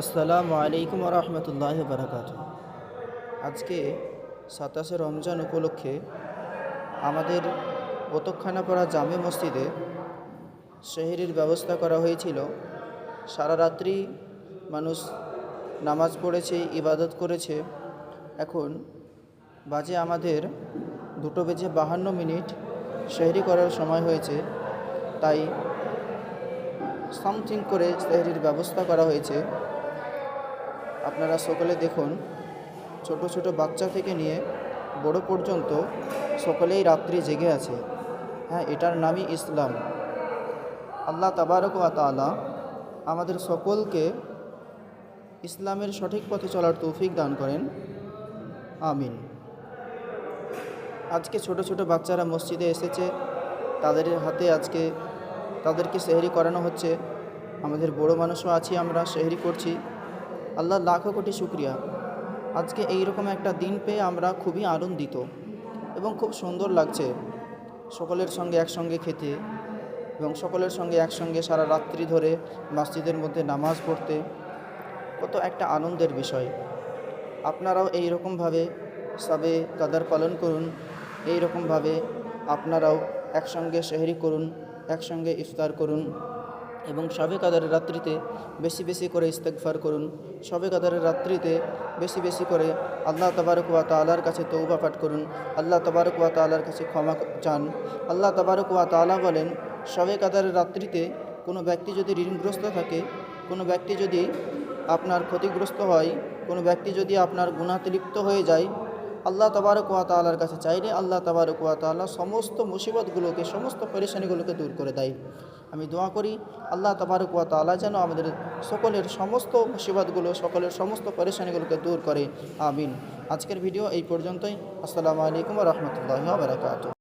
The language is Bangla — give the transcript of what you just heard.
আসসালামু আলাইকুম রহমতুল্লাহ বারাকাত আজকে সাতাশে রমজান উপলক্ষে আমাদের বোতকখানাপাড়া জামে মসজিদে সেহেরির ব্যবস্থা করা হয়েছিল। সারা রাত্রি মানুষ নামাজ পড়েছে, ইবাদত করেছে। এখন বাজে আমাদের দুটো বেজে বাহান্ন মিনিট সেহরি করার সময় হয়েছে। তাই সামথিং করে সেহরির ব্যবস্থা করা হয়েছে। আপনারা সকলে দেখুন, ছোট ছোট বাচ্চা থেকে নিয়ে বড় পর্যন্ত সকলেই রাত্রি জেগে আছে। হ্যাঁ এটার নামই ইসলাম। আল্লাহ তাবারক ওয়া তাআলা আমাদের সকলকে ইসলামের সঠিক পথে চলার তৌফিক দান করেন। আমিন। আজকে ছোট ছোট বাচ্চারা মসজিদে এসেছে, তাদের হাতে আজকে তাদেরকে সেহরি করানো হচ্ছে। আমাদের বড় মানুষও আছি, আমরা সেহরি করছি। আল্লাহ লাখো কোটি শুক্রিয়া। আজকে এই রকম একটা দিন পেয়ে আমরা খুবই আনন্দিত এবং খুব সুন্দর লাগছে সকলের সঙ্গে একসঙ্গে খেতে এবং সকলের সঙ্গে একসঙ্গে সারা রাত্রি ধরে মসজিদের মধ্যে নামাজ পড়তে। কত একটা আনন্দের বিষয়। আপনারাও এই রকমভাবে সবে কাদার পালন করুন এই রকমভাবে আপনারাও একসঙ্গে সেহরি করুন, একসঙ্গে ইফতার করুন। এবং সবে কাদারের রাত্রিতে বেশি বেশি করে ইস্তেকফার করুন। সবে কাদারের রাত্রিতে বেশি বেশি করে আল্লাহ তবারক ওয়া তালার কাছে তৌবা পাঠ করুন। আল্লাহ তবারক ওয়া তালার কাছে ক্ষমা চান। আল্লাহ তবারক ওয়া তালা বলেন সবে কাদারের রাত্রিতে কোনো ব্যক্তি যদি ঋণগ্রস্ত থাকে, কোনো ব্যক্তি যদি আপনার ক্ষতিগ্রস্ত হয়, কোনো ব্যক্তি যদি আপনার গুণাতে লিপ্ত হয়ে যায় আল্লাহ তবারক ওয়াতালার কাছে চাইলে আল্লাহ তবারক ওয়া তালা সমস্ত মুসিবতগুলোকে, সমস্ত পরেশানিগুলোকে দূর করে দেয়। আমি দোয়া করি আল্লাহ তবারক ওয়া তালা যেন আমাদের সকলের সমস্ত মুসিবতগুলো, সকলের সমস্ত পরেশানিগুলোকে দূর করে। আমিন। আজকের ভিডিও এই পর্যন্তই। আসসালামু আলাইকুম রহমতুল্লাহ বারকাত